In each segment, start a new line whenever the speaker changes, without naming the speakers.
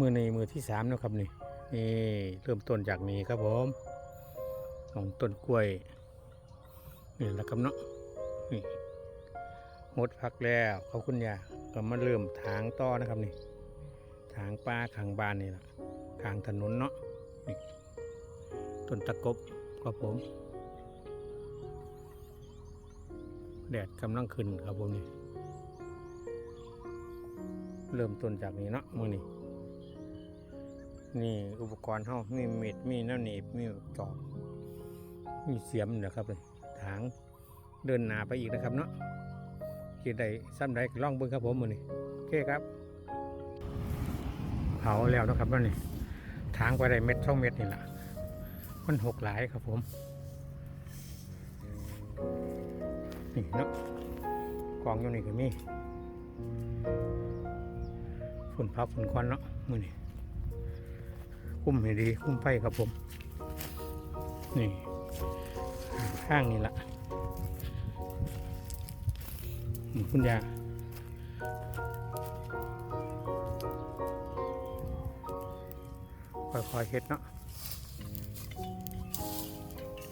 มือในมือที่สามนะครับนี่นี่เริ่มต้นจากนี้ครับผมของต้นกล้วยนี่แหละครับเนาะนี่หมดพักแล้วขอบคุณยาก็มาเริ่มถางต่อนะครับนี่ถางป้าขางบ้านนี่แหละขางถนนเนาะนี่ต้นตะกบครับผม แดดกำลังขึ้นครับผมนี่เริ่มต้นจากนี้เนาะมือนี่ นี่อุปกรณ์เฮามีมีดมีน้ำหนีบมีจอบมีเสียมนะครับเลยถางเดินหนาไปอีกนะครับเนาะคิดได้ซ้ำได้ล่องเบิ้งครับผมมือนี่โอเคครับ เผาแล้วนะครับนั่นนี่ถางไปได้เม็ดช่องเม็ดนี่แหละมันหกหลายครับผม นี่เนาะกองอยู่นี่ก็มีฝุ่นพับฝุ่นควันเนาะมือนี่ คุ้มให้ดี คุ้มไฟครับผม นี่ข้างนี่ละคุณยาค่อยๆเฮ็ดเนาะ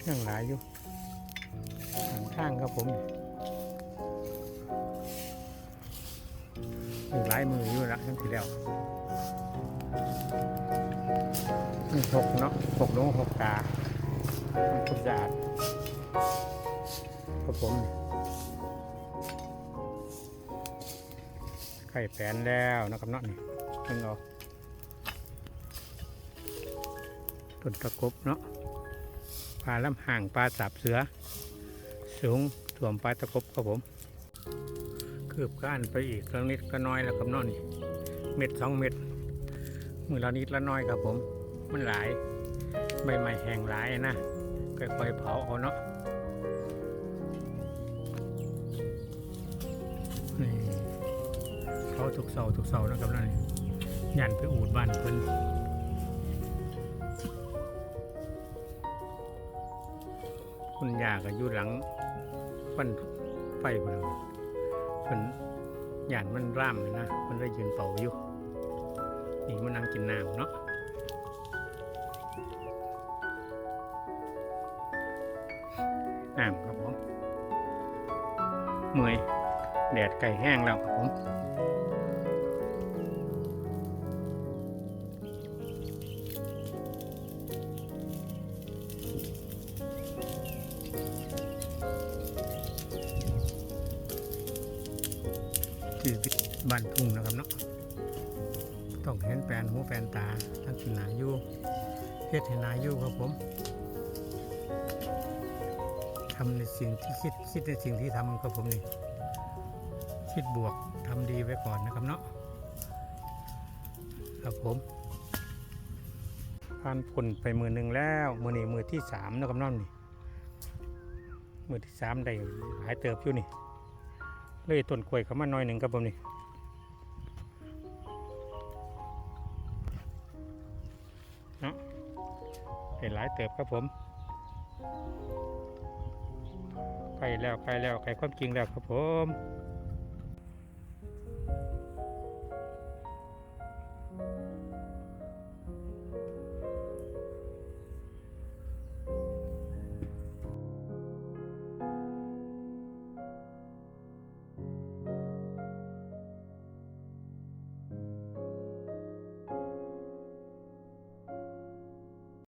ยังหลายอยู่ข้างๆครับผมอยู่หลายมืออยู่ละทั้งทีแล้ว หกเนาะหกลงหกตามันสะอาดครับผม ไข่แผนแล้วนะครับเนาะนี่เพิ่งเอาต้นตะกบเนาะปลาล้ำห่างปลาสับเสือ สูงถ่วมปลาตะกบครับผม คืบก้านไปอีกครั้งนิดก็น้อยแล้วครับเนาะนี่ เม็ดสองเม็ดมือละนิดละน้อยครับผม มันหลายใบไม้แห้งหลายนะค่อยๆเผาเอาเนาะนี่เผาทุกเสาทุกเสานะครับนั่นยันไปอูดบ้านเพิ่นคุณยาก็อยู่หลังปั้นไฟเพิ่นเพิ่นยันมันร่ามเลยนะ มันได้ยืนเป่าอยู่ นี่มันนั่งกินน้ำเนาะ น้ำครับผมเมื่อยแดดไก่แห้งแล้วครับผมชีวิตบ้านทุ่งนะครับเนาะต้องเห็นแปลนหูแปลนตาทั้งกินนาอยู่เฮ็ดให้นาอยู่ครับผม ทำในสิ่งที่คิดคิดในสิ่งที่ทำครับผมนี่คิดบวกทำดีไว้ก่อนนะครับเนาะครับผมผ่านผลไปมือหนึ่งแล้วมือนี้มือที่สามนะครับน้องนี่มือที่สามได้หลายเติบอยู่นี่เลยต้นกล้วยเข้ามาหน่อยหนึ่งครับผมนี่เนาะเห็นหลายเติบครับผม ล้แล้วใกล้แล้วใกล้ความจริงแล้วครับผม